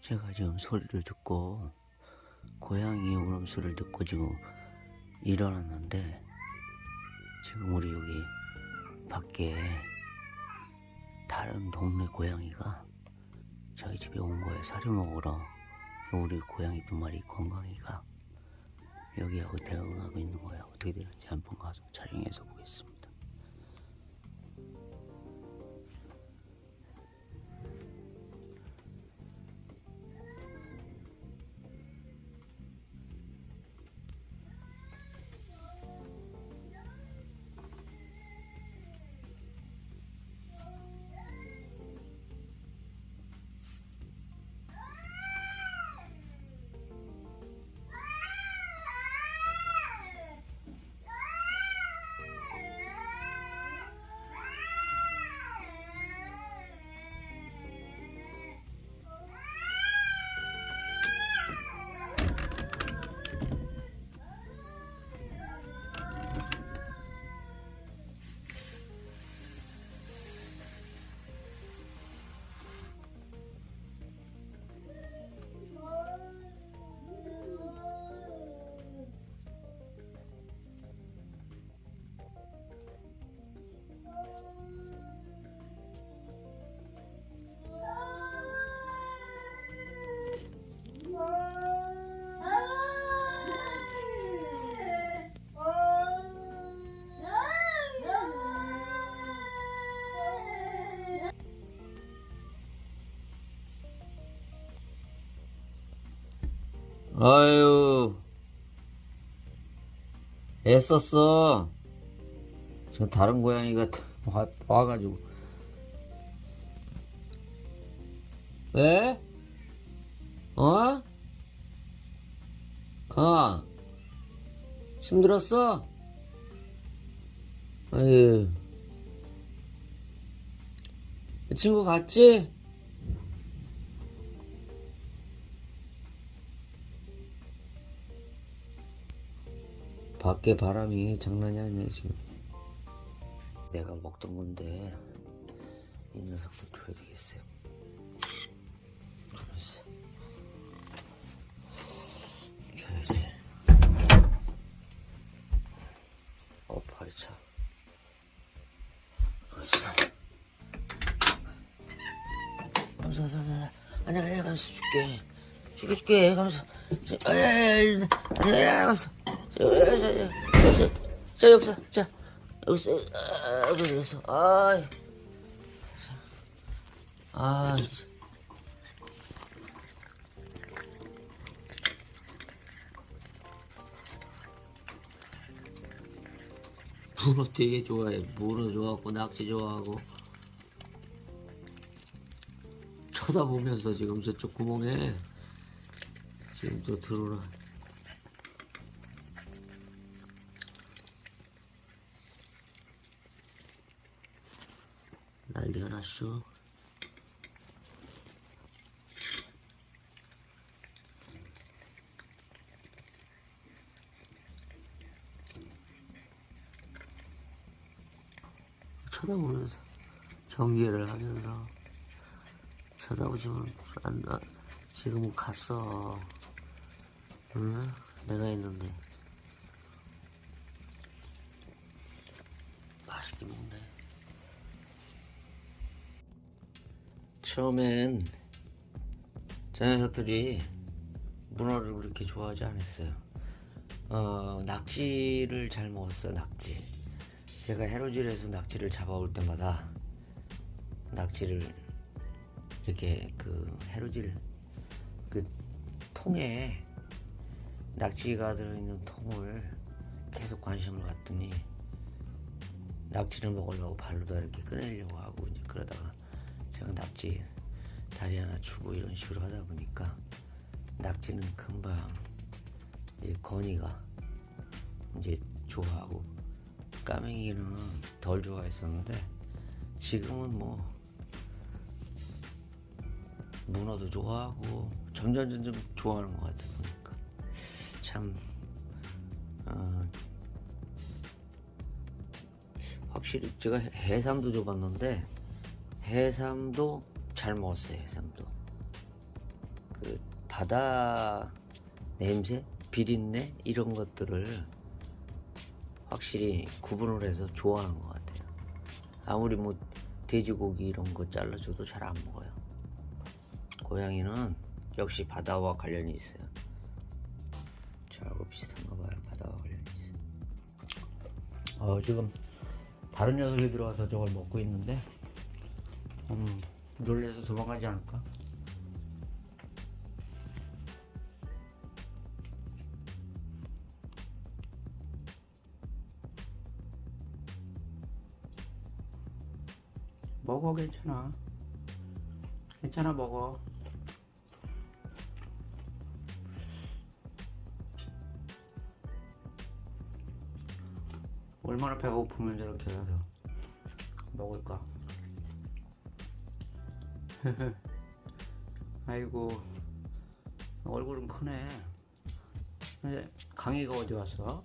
제가 지금 소리를 듣고 고양이 울음소리를 듣고 지금 일어났는데 지금 우리 여기 밖에 다른 동네 고양이가 저희 집에 온 거예요. 사료 먹으러 우리 고양이 두 마리 건강이가 여기하고 대응하고 있는 거예요. 어떻게 되는지 한번 가서 촬영해서 보겠습니다. 아유, 애썼어. 저 다른 고양이가 와, 와가지고. 왜? 어? 가. 힘들었어? 아유. 그 친구 갔지? 밖에 바람이 장난이 아니야 지금. 내가 먹던 건데 이 녀석도 줘야 되겠어요. 그래서 줘야지. 어 팔이 차. 어딨어 감사 감사 감사 아니야 아니야 감사 줄게. 줄게 줄게. 감사 아야 아야 감사 자, 자, 여기서, 자, 여기서, 아, 아이, 아, 진짜. 문어 되게 좋아해. 문어 좋아하고, 낙지 좋아하고. 쳐다보면서 지금 저쪽 구멍에 지금 또 들어오라. 난리가 났어. 쳐다보면서 경계를 하면서 쳐다보지만 안 나. 지금은 갔어. 응? 내가 있는데 맛있게 먹네. 처음엔 저 녀석들이 문어를 그렇게 좋아하지 않았어요. 어, 낙지를 잘 먹었어요, 낙지. 제가 해로질에서 낙지를 잡아올 때마다 낙지를 이렇게 그 해로질 그 통에 낙지가 들어있는 통을 계속 관심을 갖더니 낙지를 먹으려고 발로다 이렇게 꺼내려고 하고 이제 그러다가 제가 낙지. 다리 하나 주고 이런 식으로 하다 보니까 낙지는 금방 이제 건이가 이제 좋아하고 까맹이는 덜 좋아했었는데 지금은 뭐 문어도 좋아하고 점점 점점 좋아하는 것 같아 보니까. 참 어, 확실히 제가 해삼도 줘봤는데 해삼도 잘 먹었어요 해삼도 그 바다 냄새, 비린내 이런 것들을 확실히 구분을 해서 좋아하는 것 같아요. 아무리 뭐 돼지고기 이런 거 잘라줘도 잘 안 먹어요. 고양이는 역시 바다와 관련이 있어요. 저하고 비슷한가 봐요. 바다와 관련이 있어요. 어, 지금 다른 녀석이 들어와서 저걸 먹고 있는데 음, 놀래서 도망가지 않을까? 먹어 괜찮아. 괜찮아 먹어. 얼마나 배가 고프면 저렇게 해서 먹을까 아이고 얼굴은 크네. 강희가 어디 갔어?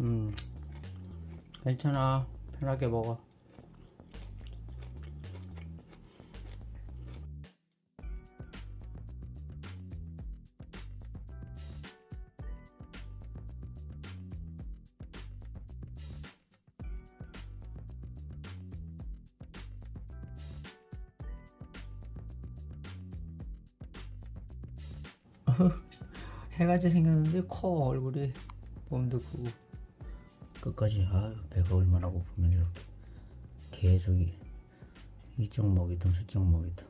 음 괜찮아. 편하게 먹어 해같이 생겼는데 커 얼굴이. 몸도 크고. 끝까지 아유 배가 얼마나 고프면 이렇게. 계속 이- 이쪽 먹이든 저쪽 먹이든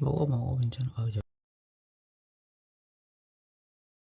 먹어 먹어 괜찮아 아유 저